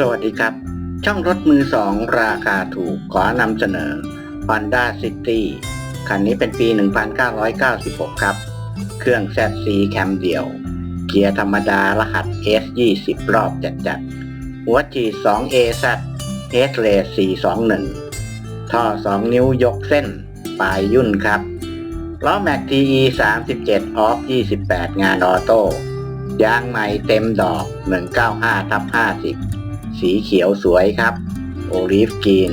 สวัสดีครับ ช่องรถมือสองราคาถูกขอนำเสนอ Honda City คันนี้เป็นปี 1996 ครับ เครื่อง ZC แคมเดียว เกียร์ธรรมดารหัส S20 รอบจัดจัดหัวฉีด 2AZ S r a 421 ท่อ 2 นิ้วยกเส้น ปลายยุ่นครับ ล้อแม็ก TE 37 ออฟ 28 งานออโต้ยางใหม่เต็มดอก 195ทับ50 สีเขียวสวยครับ โอลิฟกรีน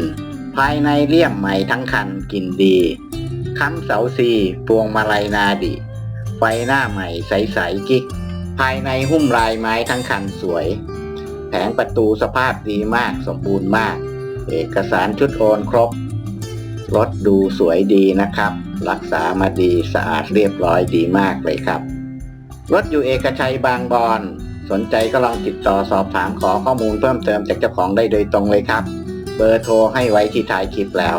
ภายในเลี่ยมใหม่ทั้งคันกลินดีค้ำเสาซีพวงมาลัยนาดิ ไฟหน้าใหม่ใสๆกิ๊ก ภายในหุ้มลายไม้ทั้งคันสวย แผงประตูสภาพดีมากสมบูรณ์มาก เอกสารชุดโอนครบ รถดูสวยดีนะครับ รักษามาดีสะอาดเรียบร้อยดีมากเลยครับ รถอยู่เอกชัยบางบอน สนใจก็ลองติดต่อสอบถามขอข้อมูลเพิ่มเติมจากเจ้าของได้โดยตรงเลยครับ เบอร์โทรให้ไว้ที่ท้ายคลิปแล้ว